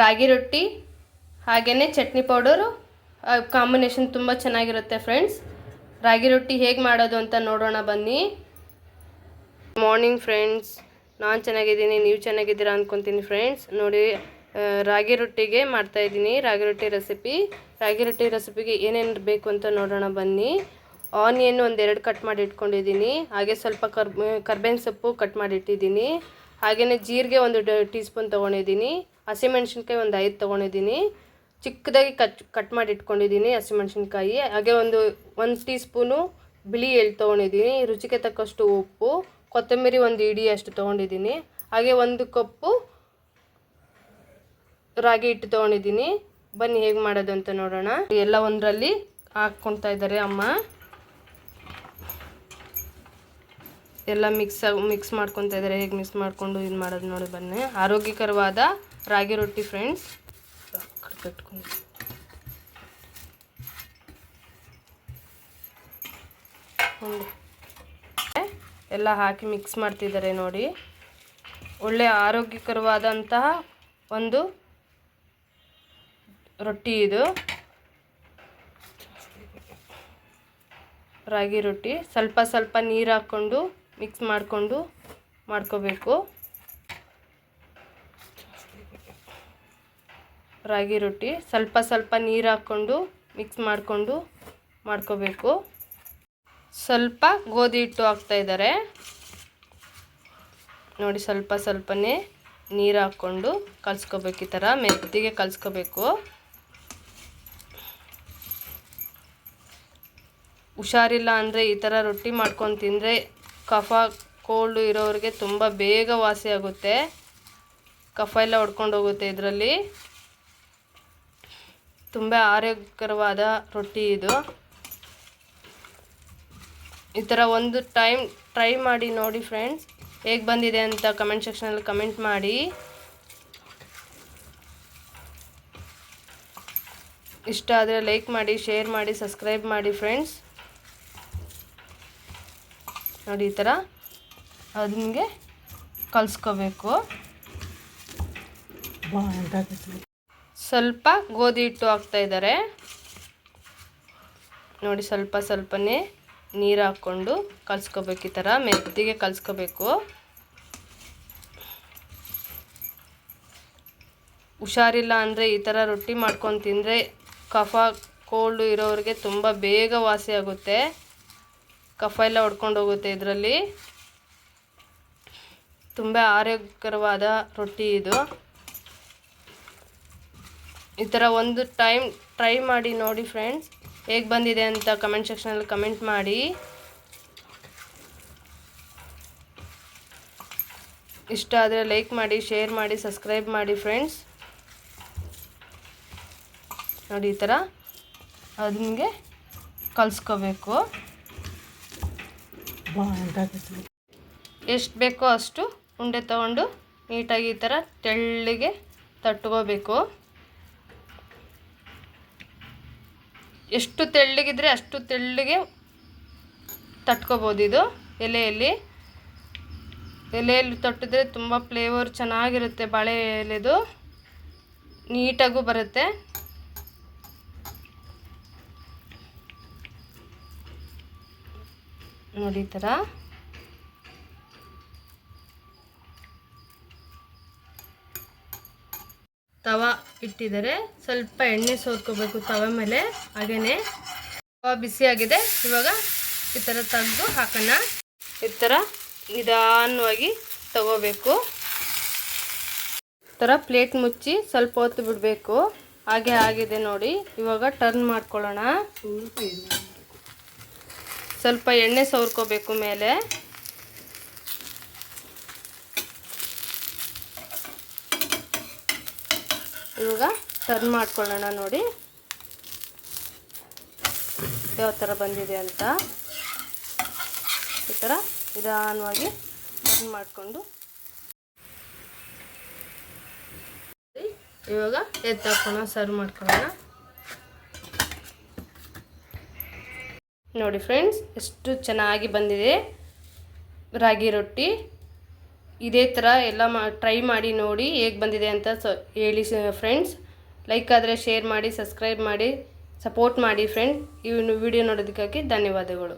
ರಾಗಿ ರೊಟ್ಟಿ ಹಾಗೆಯೇ chutney powder combination ತುಂಬ ಚೆನ್ನಾಗಿರುತ್ತೆ ಫ್ರೆಂಡ್ಸ್ ರಾಗಿ ರೊಟ್ಟಿ ಹೇಗೆ ಮಾಡೋದು ಅಂತ ನೋಡೋಣ ಬನ್ನಿ. ಮಾರ್ನಿಂಗ್ ಫ್ರೆಂಡ್ಸ್ ನಾನು ಚೆನ್ನಾಗಿದ್ದೀನಿ, ನೀವು ಚೆನ್ನಾಗಿದ್ದೀರಾ ಅಂದ್ಕೊತೀನಿ ಫ್ರೆಂಡ್ಸ್ ನೋಡಿ ರಾಗಿ ರೊಟ್ಟಿಗೆ ಮಾಡ್ತಾಯಿದ್ದೀನಿ ರಾಗಿ ರೊಟ್ಟಿ ರೆಸಿಪಿ ರಾಗಿ ರೊಟ್ಟಿ ರೆಸಿಪಿಗೆ ಏನೇನು ಬೇಕು ಅಂತ ನೋಡೋಣ ಬನ್ನಿ. ಆನಿಯನ್ ಒಂದೆರಡು ಕಟ್ ಮಾಡಿ ಇಟ್ಕೊಂಡಿದ್ದೀನಿ. ಹಾಗೆ ಸ್ವಲ್ಪ ಕರ್ ಕರ್ಬೇವಿನ ಸೊಪ್ಪು ಕಟ್ ಮಾಡಿ ಇಟ್ಟಿದ್ದೀನಿ. ಹಾಗೆಯೇ ಜೀರಿಗೆ ಒಂದು ಟೀ ಸ್ಪೂನ್ ತೊಗೊಂಡಿದ್ದೀನಿ. ಹಸಿಮೆಣ್ಸಿನ್ಕಾಯಿ ಒಂದು ಐದು ತೊಗೊಂಡಿದ್ದೀನಿ. ಚಿಕ್ಕದಾಗಿ ಕಟ್ ಕಟ್ ಮಾಡಿ ಇಟ್ಕೊಂಡಿದ್ದೀನಿ ಹಸಿಮೆಣ್ಸಿನ್ಕಾಯಿ ಹಾಗೆ ಒಂದು ಒಂದು ಟೀ ಸ್ಪೂನು ಬಿಳಿ ಎಳ್ಳು ತೊಗೊಂಡಿದ್ದೀನಿ. ರುಚಿಗೆ ತಕ್ಕಷ್ಟು ಉಪ್ಪು, ಕೊತ್ತಂಬರಿ ಒಂದು ಇಡಿ ಅಷ್ಟು ತೊಗೊಂಡಿದ್ದೀನಿ. ಹಾಗೆ ಒಂದು ಕಪ್ಪು ರಾಗಿ ಹಿಟ್ಟು ತೊಗೊಂಡಿದ್ದೀನಿ. ಬನ್ನಿ ಹೇಗೆ ಮಾಡೋದು ಅಂತ ನೋಡೋಣ. ಎಲ್ಲ ಒಂದರಲ್ಲಿ ಹಾಕ್ಕೊಳ್ತಾ ಇದ್ದಾರೆ ಅಮ್ಮ. ಎಲ್ಲ ಮಿಕ್ಸ್ ಮಿಕ್ಸ್ ಮಾಡ್ಕೊತಾ ಇದ್ದಾರೆ ಹೇಗೆ ಮಿಕ್ಸ್ ಮಾಡಿಕೊಂಡು ಇದು ಮಾಡೋದು ನೋಡಿ ಬನ್ನಿ. ಆರೋಗ್ಯಕರವಾದ ರಾಗಿ ರೊಟ್ಟಿ ಫ್ರೆಂಡ್ಸ್ ಕಟ್ಕೊಂಡು ಎಲ್ಲ ಹಾಕಿ ಮಿಕ್ಸ್ ಮಾಡ್ತಿದ್ದಾರೆ ನೋಡಿ. ಒಳ್ಳೆ ಆರೋಗ್ಯಕರವಾದಂತಹ ಒಂದು ರೊಟ್ಟಿ ಇದು. ರಾಗಿ ರೊಟ್ಟಿ. ಸ್ವಲ್ಪ ಸ್ವಲ್ಪ ನೀರು ಹಾಕ್ಕೊಂಡು ಮಿಕ್ಸ್ ಮಾಡಿಕೊಂಡು ಮಾಡ್ಕೋಬೇಕು. ರಾಗಿ ರೊಟ್ಟಿ ಸ್ವಲ್ಪ ಸ್ವಲ್ಪ ನೀರು ಹಾಕ್ಕೊಂಡು ಮಿಕ್ಸ್ ಮಾಡಿಕೊಂಡು ಮಾಡ್ಕೋಬೇಕು. ಸ್ವಲ್ಪ ಗೋಧಿ ಹಿಟ್ಟು ಹಾಕ್ತಾಯಿದ್ದಾರೆ ನೋಡಿ ಸ್ವಲ್ಪ ಸ್ವಲ್ಪನೇ ನೀರು ಹಾಕ್ಕೊಂಡು ಕಲಿಸ್ಕೋಬೇಕು ಈ ಥರ, ಮೆತ್ತಿಗೆ ಕಲಿಸ್ಕೋಬೇಕು. ಹುಷಾರಿಲ್ಲ ಅಂದರೆ ಈ ಥರ ರೊಟ್ಟಿ ಮಾಡ್ಕೊಂಡು ತಿಂದರೆ ಕಫ ಕೋಲ್ಡ್ ಇರೋರಿಗೆ ತುಂಬ ಬೇಗ ವಾಸಿ ಆಗುತ್ತೆ. ಕಫ ಎಲ್ಲ ಹೊಡ್ಕೊಂಡು ಹೋಗುತ್ತೆ ಇದರಲ್ಲಿ. ತುಂಬ ಆರೋಗ್ಯಕರವಾದ ರೊಟ್ಟಿ ಇದು. ಈ ಥರ ಒಂದು ಟೈಮ್ ಟ್ರೈ ಮಾಡಿ ನೋಡಿ ಫ್ರೆಂಡ್ಸ್. ಹೇಗೆ ಬಂದಿದೆ ಅಂತ ಕಮೆಂಟ್ ಸೆಕ್ಷನಲ್ಲಿ ಕಮೆಂಟ್ ಮಾಡಿ. ಇಷ್ಟ ಆದರೆ ಲೈಕ್ ಮಾಡಿ, ಶೇರ್ ಮಾಡಿ, ಸಬ್ಸ್ಕ್ರೈಬ್ ಮಾಡಿ ಫ್ರೆಂಡ್ಸ್. ನೋಡಿ ಈ ಥರ ಅದನ್ಗೆ ಕಲಿಸ್ಕೋಬೇಕು. ಸ್ವಲ್ಪ ಗೋಧಿ ಹಿಟ್ಟು ಹಾಕ್ತಾ ಇದ್ದಾರೆ. ನೋಡಿ ಸ್ವಲ್ಪ ಸ್ವಲ್ಪನೇ ನೀರು ಹಾಕ್ಕೊಂಡು ಕಲಿಸ್ಕೋಬೇಕು ಈ ಥರ ಮೆತ್ತಿಗೆ ಕಲಿಸ್ಕೋಬೇಕು. ಹುಷಾರಿಲ್ಲ ಅಂದರೆ ಈ ಥರ ರೊಟ್ಟಿ ಮಾಡ್ಕೊಂಡು ತಿಂದರೆ ಕಫ ಕೋಲ್ಡು ಇರೋರಿಗೆ ತುಂಬ ಬೇಗ ವಾಸಿ ಆಗುತ್ತೆ. ಕಫ ಎಲ್ಲ ಹೊಡ್ಕೊಂಡು ಹೋಗುತ್ತೆ ಇದರಲ್ಲಿ. ತುಂಬ ಆರೋಗ್ಯಕರವಾದ ರೊಟ್ಟಿ ಇದು. ಈ ಥರ ಒಂದು ಟೈಮ್ ಟ್ರೈ ಮಾಡಿ ನೋಡಿ ಫ್ರೆಂಡ್ಸ್. ಹೇಗೆ ಬಂದಿದೆ ಅಂತ ಕಮೆಂಟ್ ಸೆಕ್ಷನಲ್ಲಿ ಕಮೆಂಟ್ ಮಾಡಿ. ಇಷ್ಟ ಆದರೆ ಲೈಕ್ ಮಾಡಿ, ಶೇರ್ ಮಾಡಿ, ಸಬ್ಸ್ಕ್ರೈಬ್ ಮಾಡಿ ಫ್ರೆಂಡ್ಸ್. ನೋಡಿ ಈ ಥರ ಅದನ್ಗೆ ಕಲಿಸ್ಕೋಬೇಕು. ಎಷ್ಟು ಬೇಕೋ ಅಷ್ಟು ಉಂಡೆ ತಗೊಂಡು ನೀಟಾಗಿ ಈ ಥರ ತೆಳ್ಳಗೆ ತಟ್ಕೋಬೇಕು. ಎಷ್ಟು ತೆಳ್ಳಗಿದ್ರೆ ಅಷ್ಟು ತೆಳ್ಳಗೆ ತಟ್ಕೋಬೋದು ಇದು ಎಲೆಯಲ್ಲಿ. ಎಲೆಯಲ್ಲಿ ತಟ್ಟಿದ್ರೆ ತುಂಬ ಫ್ಲೇವರ್ ಚೆನ್ನಾಗಿರುತ್ತೆ ಬಾಳೆ ಎಲೆದು. ನೀಟಾಗೂ ಬರುತ್ತೆ. ನೋಡಿ ಈ ಥರ. ತವ ಇಟ್ಟಿದ್ದಾರೆ. ಸ್ವಲ್ಪ ಎಣ್ಣೆ ಸೋರ್ಕೋಬೇಕು ತವ ಮೇಲೆ. ಹಾಗೆಯೇ ತವ ಬಿಸಿಯಾಗಿದೆ ಇವಾಗ ಈ ಥರ ತೆಗೆದು ಹಾಕೋಣ. ಈ ಥರ ನಿಧಾನವಾಗಿ ತಗೋಬೇಕು. ಈ ಥರ ಪ್ಲೇಟ್ ಮುಚ್ಚಿ ಸ್ವಲ್ಪ ಹೊತ್ತು ಬಿಡಬೇಕು. ಹಾಗೆ ಆಗಿದೆ ನೋಡಿ. ಇವಾಗ ಟರ್ನ್ ಮಾಡ್ಕೊಳ್ಳೋಣ. ಸ್ವಲ್ಪ ಎಣ್ಣೆ ಸವರ್ಕೋಬೇಕು ಮೇಲೆ. ಇವಾಗ ಟರ್ನ್ ಮಾಡ್ಕೊಳ್ಳೋಣ ನೋಡಿ. ಯಾವ ಥರ ಬಂದಿದೆ ಅಂತ. ಈ ಥರ ನಿಧಾನವಾಗಿ ಟರ್ನ್ ಮಾಡಿಕೊಂಡು. ಇವಾಗ ಎತ್ತಾಕೋಣ ಸರ್ವ್ ಮಾಡ್ಕೊಳ್ಳೋಣ. ನೋಡಿ ಫ್ರೆಂಡ್ಸ್, ಎಷ್ಟು ಚೆನ್ನಾಗಿ ಬಂದಿದೆ ರಾಗಿ ರೊಟ್ಟಿ. ಇದೇ ಥರ ಎಲ್ಲ ಮಾ, ಟ್ರೈ ಮಾಡಿ ನೋಡಿ ಹೇಗೆ ಬಂದಿದೆ ಅಂತ ಸ, ಹೇಳಿ ಫ್ರೆಂಡ್ಸ್. ಲೈಕ್ ಆದರೆ ಶೇರ್ ಮಾಡಿ, ಸಬ್ಸ್ಕ್ರೈಬ್ ಮಾಡಿ, ಸಪೋರ್ಟ್ ಮಾಡಿ ಫ್ರೆಂಡ್. ಈ ವಿಡಿಯೋ ನೋಡೋದಕ್ಕಾಗಿ ಧನ್ಯವಾದಗಳು.